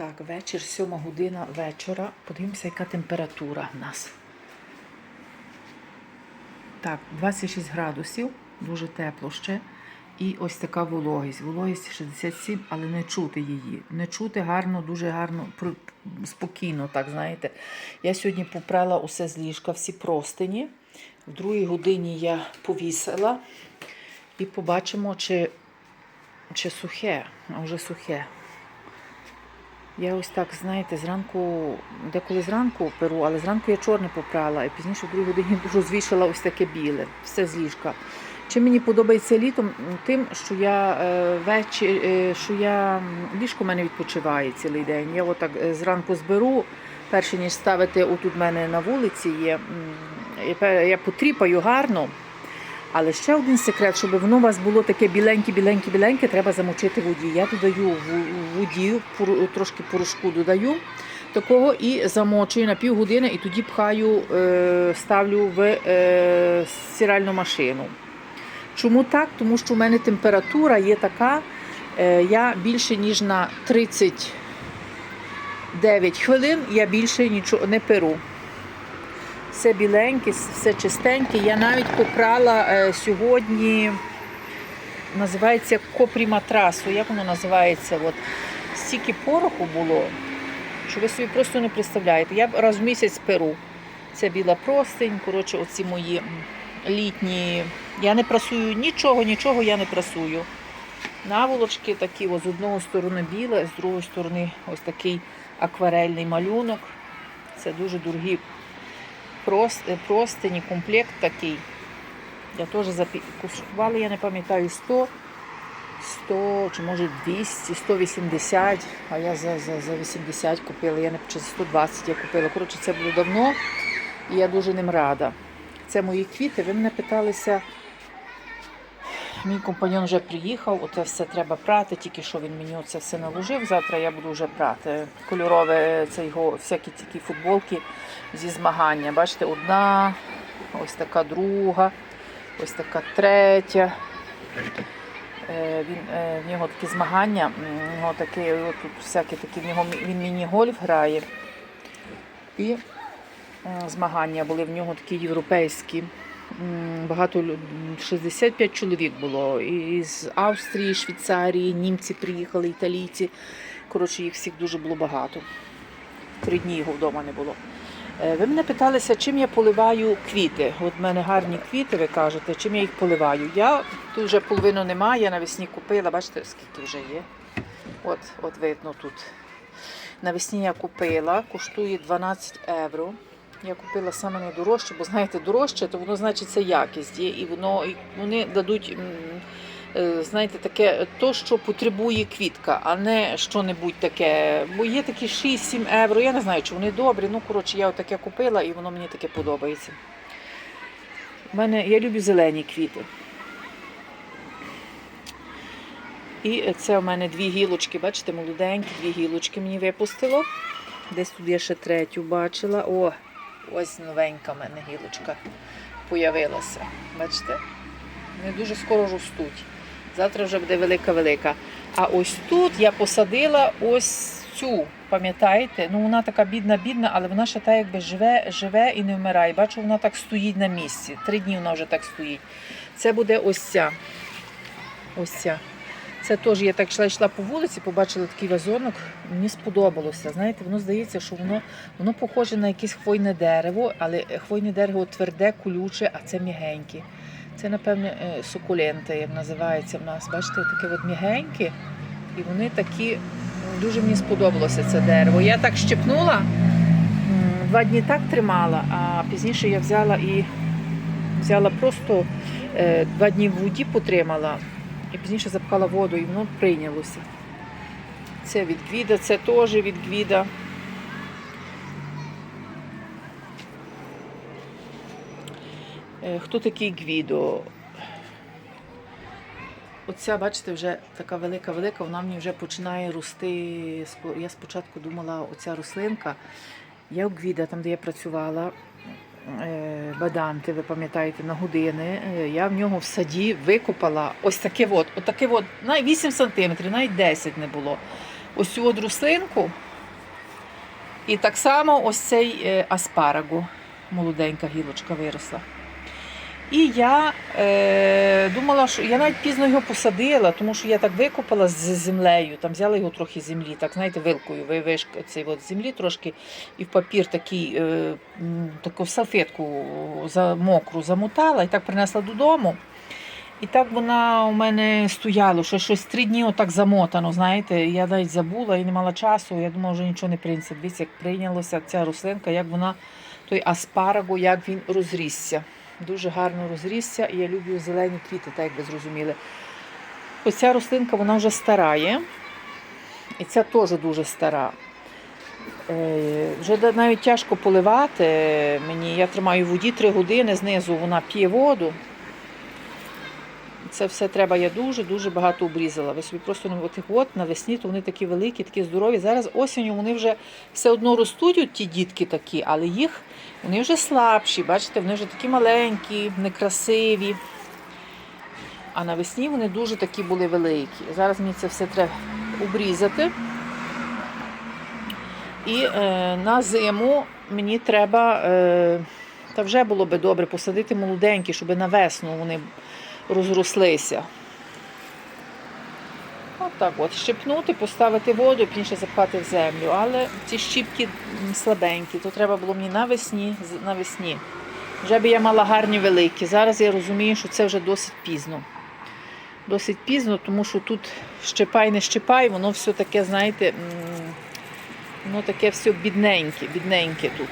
Так, вечір, сьома година вечора. Подивимося, яка температура в нас. Так, 26 градусів, дуже тепло ще. І ось така вологість. Вологість 67, але не чути її. Не чути гарно, дуже гарно, спокійно, так знаєте. Я сьогодні попрала усе з ліжка, всі простині. В другій годині я повісила і побачимо, чи, чи сухе, а вже сухе. Я ось так, знаєте, зранку, деколи зранку перу, але зранку я чорне попрала, і пізніше в другій годині розвішала ось таке біле, все з ліжка. Чим мені подобається літом? Тим, що я е, вечір, е, що я ліжко в мене відпочиває цілий день. Я отак е, зранку зберу, перше ніж ставити отут в мене на вулиці є. Я потріпаю гарно. Але ще один секрет, щоб воно у вас було таке біленьке, біленьке, біленьке, треба замочити воді. Я додаю в воді, трошки порошку додаю такого і замочую на півгодини, і тоді пхаю, е, ставлю в е, стиральну машину. Чому так? Тому що в мене температура є така, е, я більше ніж на 39 хвилин я більше нічого не перу. Все біленьке, все чистеньке. Я навіть попрала е, сьогодні, називається копріматрасу. Як воно називається? От, стільки пороху було, що ви собі просто не представляєте. Я раз в місяць перу. Це біла простинь, коротше, оці мої літні. Я не прасую нічого, нічого я не прасую. Наволочки такі, от, з одного сторони біле, з другої сторони ось такий акварельний малюнок. Це дуже дорогі простині, комплект такий. Я теж запі... я не пам'ятаю, 100, 100 чи може 200, 180, а я за, за, за 80 купила, я не чи за 120 я купила. Коротше, це було давно і я дуже ним рада. Це мої квіти. Ви мене питалися. Мій компаньон вже приїхав, оце все треба прати, тільки що він мені оце все наложив. Завтра я буду вже прати. Кольорове, це його всякі такі футболки зі змагання. Бачите, одна, ось така друга, ось така третя. Е, Він, е, в нього такі змагання, в нього такі, тут всякі такі, в нього він міні-гольф грає. І змагання були в нього такі європейські. Багато 65 чоловік було. І з Австрії, Швейцарії, німці приїхали, італійці. Коротше, їх всіх дуже було багато. Три дні його вдома не було. Е, Ви мене питалися, чим я поливаю квіти. От в мене гарні квіти, ви кажете, чим я їх поливаю. Я тут вже половину немає, я навесні купила, бачите, скільки вже є. От, от видно тут. Навесні я купила, коштує 12 євро. Я купила саме найдорожче, бо знаєте, дорожче, то воно значить це якість і воно і вони дадуть. е, Знаєте, таке то, що потребує квітка, а не що-небудь таке. Бо є такі 6-7 євро. Я не знаю, чи вони добрі. Ну, коротше, я таке купила і воно мені таке подобається. У мене я люблю зелені квіти. І це у мене дві гілочки, бачите, молоденькі, дві гілочки мені випустило. Десь тут я ще третю бачила. О, ось новенька в мене гілочка появилася. Бачите? Вони дуже скоро ростуть. Завтра вже буде велика-велика. А ось тут я посадила ось цю, пам'ятаєте? Ну вона така бідна-бідна, але вона ще так якби живе, живе і не вмирає. Бачу, вона так стоїть на місці. Три дні вона вже так стоїть. Це буде ось ця. Ось ця. Це теж я так йшла, йшла по вулиці, побачила такий вазонок. Мені сподобалося. Знаєте, воно здається, що воно, воно похоже на якесь хвойне дерево, але хвойне дерево тверде, колюче, а це м'ягеньке. Це, напевне, е, сукуленти, як називається в нас. Бачите, таке от м'ягеньке. І вони такі, дуже мені сподобалося це дерево. Я так щепнула, два дні так тримала, а пізніше я взяла і взяла просто е, два дні в воді потримала. І пізніше запхала воду, і воно прийнялося. Це від гвіда, це теж від гвіда. Е, Хто такий гвідо? Оця, бачите, вже така велика-велика, вона мені вже починає рости. Я спочатку думала, оця рослинка. Я у Гвіда, там, де я працювала, баданти, ви пам'ятаєте, на години. Е, Я в нього в саді викопала ось таке от, отаке от, навіть 8 сантиметрів, навіть 10 не було. Ось цю от І так само ось цей е, аспарагу, молоденька гілочка виросла. І я е, думала, що я навіть пізно його посадила, тому що я так викопала з землею, там взяла його трохи землі, так знаєте, вилкою вивишка цей от землі трошки і в папір такий, е, таку салфетку за, мокру замотала і так принесла додому. І так вона у мене стояла, що щось три дні отак замотано, знаєте, я навіть забула і не мала часу, я думала, вже нічого не прийнеться. Дивіться, як прийнялася ця рослинка, як вона, той аспарагу, як він розрісся. Дуже гарно розрісся, і я люблю зелені квіти, так як ви зрозуміли. Ось ця рослинка вона вже старає, і ця теж дуже стара. Е, Вже навіть тяжко поливати мені. Я тримаю в воді 3 години, знизу вона п'є воду. Це все треба, я дуже-дуже багато обрізала. Ви собі просто не отих от навесні, то вони такі великі, такі здорові. Зараз осінню вони вже все одно ростуть, от ті дітки такі, але їх вони вже слабші, бачите, вони вже такі маленькі, некрасиві. А навесні вони дуже такі були великі. Зараз мені це все треба обрізати. І е, на зиму мені треба, е, та вже було би добре посадити молоденькі, щоб на весну вони розрослися. От так от, щепнути, поставити воду і пізніше запхати в землю. Але ці щіпки слабенькі, то треба було мені навесні, навесні. Вже би я мала гарні великі. Зараз я розумію, що це вже досить пізно. Досить пізно, тому що тут щепай, не щепай, воно все таке, знаєте, воно таке все бідненьке, бідненьке тут.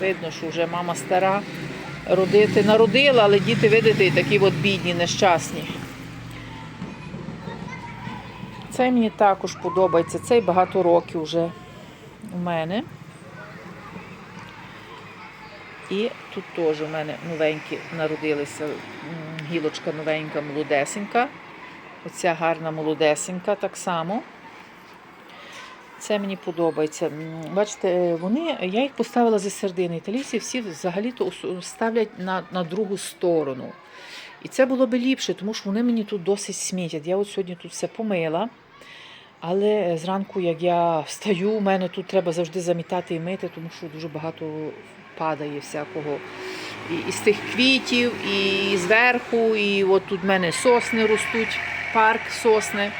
Видно, що вже мама стара родити народила, але діти, видите, такі от бідні, нещасні. Цей мені також подобається. Цей багато років вже у мене. І тут теж у мене новенькі народилися. Гілочка новенька, молодесенька. Оця гарна молодесенька так само. Це мені подобається. Бачите, е, вони, я їх поставила зі середини. Італійці всі взагалі-то ставлять на, на другу сторону. І це було би ліпше, тому що вони мені тут досить смітять. Я от сьогодні тут все помила. Але зранку, як я встаю, у мене тут треба завжди замітати і мити, тому що дуже багато падає всякого. І, і з тих квітів, і зверху, і от тут в мене сосни ростуть, парк сосни.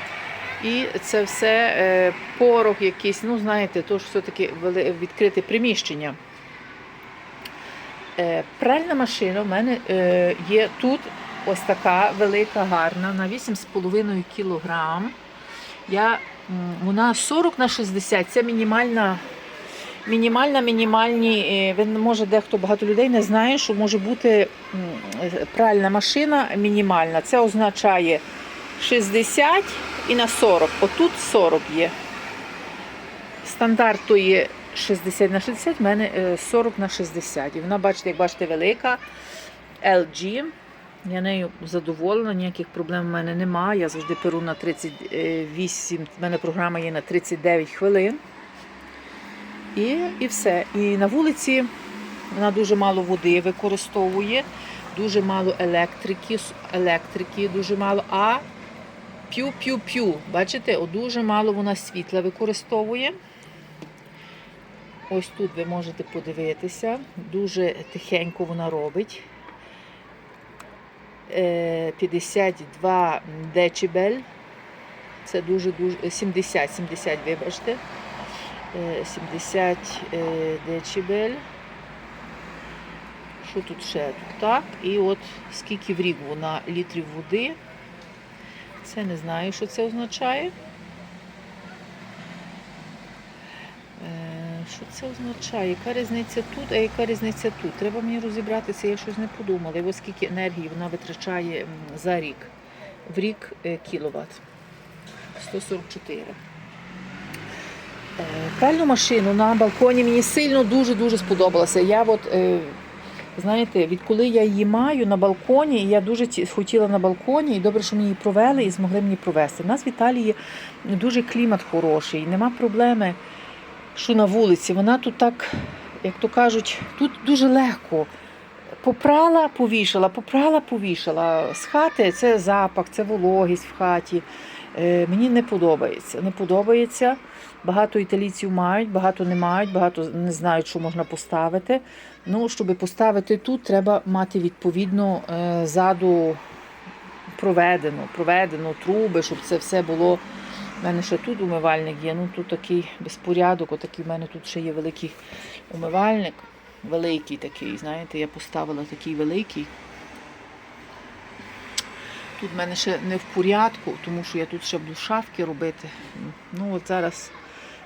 І це все е, порох якийсь, ну знаєте, то ж все-таки відкрите приміщення. Е, пральна машина в мене е, є тут ось така велика, гарна, на 8,5 кг. Я, вона 40 на 60, це мінімальна. Мінімальна, мінімальні, може дехто багато людей не знає, що може бути пральна машина мінімальна. Це означає 60 і на 40. Отут 40 є. Стандарт то є 60 на 60, в мене е, 40 на 60. І вона, бачите, як бачите, велика. LG. Я нею задоволена, ніяких проблем в мене немає. Я завжди перу на 38, в мене програма є на 39 хвилин. І, і все. І на вулиці вона дуже мало води використовує, дуже мало електрики, електрики дуже мало. А п'ю-п'ю-п'ю. Бачите, О, дуже мало вона світла використовує. Ось тут ви можете подивитися. Дуже тихенько вона робить. Е, 52 децибель. Це дуже дуже 70, 70, вибачте. Е, 70 е, децибель. Що тут ще? Так. І от скільки в рік вона літрів води. Це не знаю, що це означає. Е, Що це означає? Яка різниця тут, а яка різниця тут? Треба мені розібратися, я щось не подумала. І ось скільки енергії вона витрачає за рік. В рік е, кіловат. 144. Е, Пральну машину на балконі мені сильно дуже-дуже сподобалося. Я от, знаєте, відколи я її маю на балконі, і я дуже хотіла на балконі, і добре, що мені її провели і змогли мені провести. У нас в Італії дуже клімат хороший, нема проблеми, що на вулиці. Вона тут так, як то кажуть, тут дуже легко. Попрала, повішала, попрала, повішала. З хати це запах, це вологість в хаті. Е, мені не подобається. Не подобається. Багато італійців мають, багато не мають, багато не знають, що можна поставити. Ну, щоб поставити тут, треба мати відповідно е, ззаду проведено, проведено труби, щоб це все було. У мене ще тут умивальник є. Ну тут такий безпорядок. Отакий в мене тут ще є великий умивальник. Великий такий, знаєте, я поставила такий великий. Тут в мене ще не в порядку, тому що я тут ще буду шафки робити. Ну, от зараз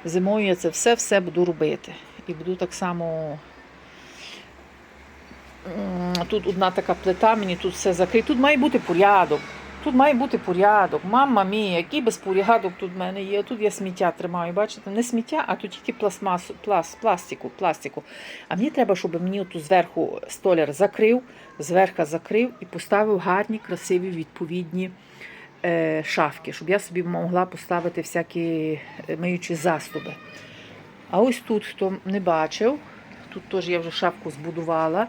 зимою я це все-все буду робити. І буду так само. Тут одна така плита, мені тут все закрито. Тут має бути порядок. Тут має бути порядок. Мама мія, який безпорядок тут в мене є. Тут я сміття тримаю. Бачите, не сміття, а тут тільки пластмасу, пласт, пластику, пластику. А мені треба, щоб мені тут зверху столяр закрив, зверху закрив і поставив гарні, красиві, відповідні е, шафки, щоб я собі могла поставити всякі е, миючі застуби. А ось тут, хто не бачив, тут теж я вже шафку збудувала.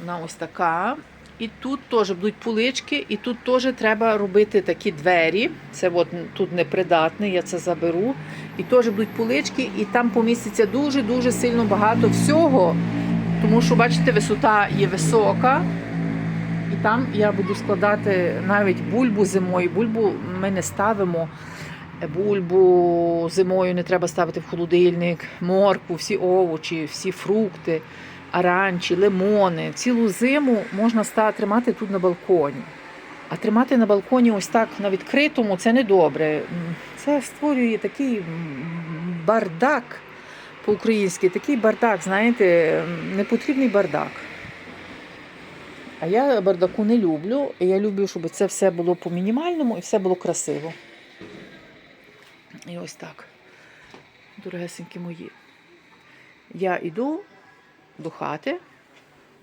Вона ось така. І тут теж будуть полички, і тут теж треба робити такі двері. Це от тут непридатне, я це заберу. І теж будуть полички, і там поміститься дуже-дуже сильно багато всього. Тому що, бачите, висота є висока. І там я буду складати навіть бульбу зимою. Бульбу ми не ставимо. Бульбу зимою не треба ставити в холодильник, моркву, всі овочі, всі фрукти, аранчі, лимони. Цілу зиму можна тримати тут на балконі. А тримати на балконі ось так на відкритому це не добре. Це створює такий бардак по-українськи, такий бардак, знаєте, непотрібний бардак. А я бардаку не люблю. Я люблю, щоб це все було по мінімальному і все було красиво. І ось так, дорогесенькі мої. Я йду до хати,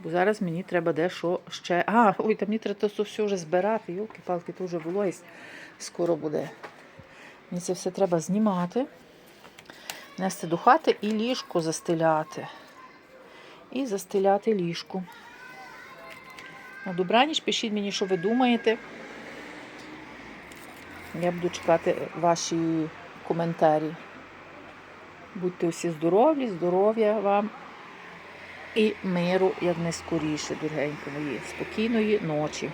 бо зараз мені треба дещо ще. А, ой, там мені треба це все вже збирати. Йолки-палки, то вже вологість скоро буде. Мені це все треба знімати, нести до хати і ліжко застеляти. І застеляти ліжко. На добраніч пишіть мені, що ви думаєте. Я буду чекати ваші коментарі. Будьте всі здорові, здоров'я вам і миру як найскоріше, дорогенькі мої. Спокійної ночі.